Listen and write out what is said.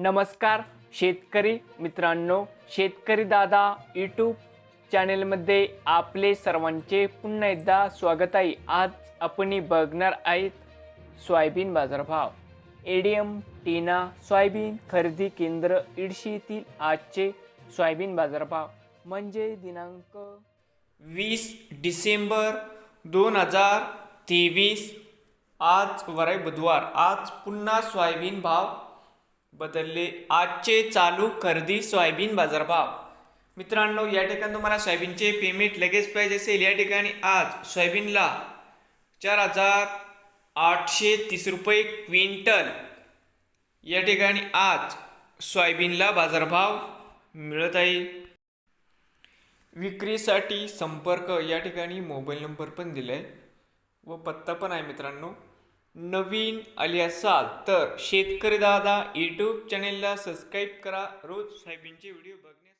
नमस्कार शेतकरी मित्रांनो शेतकरी दादा यूट्यूब चॅनेलमध्ये आपले सर्वांचे पुन्हा एकदा स्वागत आहे. आज आपण बघणार आहेत सोयाबीन बाजारभाव. एडीएम टीना सोयाबीन खरेदी केंद्र इडशी आजचे सोयाबीन बाजारभाव. म्हणजे दिनांक वीस डिसेंबर दोन हजार तेवीस. आज वराय बुधवार. आज पुन्हा सोयाबीन भाव बदलले. आजचे चालू खरेदी सोयाबीन बाजारभाव. मित्रांनो या ठिकाणी तुम्हाला सोयाबीनचे पेमेंट लगेच पाहिजे असेल. या ठिकाणी आज सोयाबीनला चार हजार आठशे तीस रुपये क्विंटल. या ठिकाणी आज सोयाबीनला बाजारभाव मिळत आहे. विक्रीसाठी संपर्क. या ठिकाणी मोबाईल नंबर पण दिला आहे व पत्ता पण आहे मित्रांनो. नवीन आले असाल तर शेतकरी दादा यूट्यूब चॅनेलला सबस्क्राईब करा. रोज साहेबींचे व्हिडिओ बघण्यासाठी.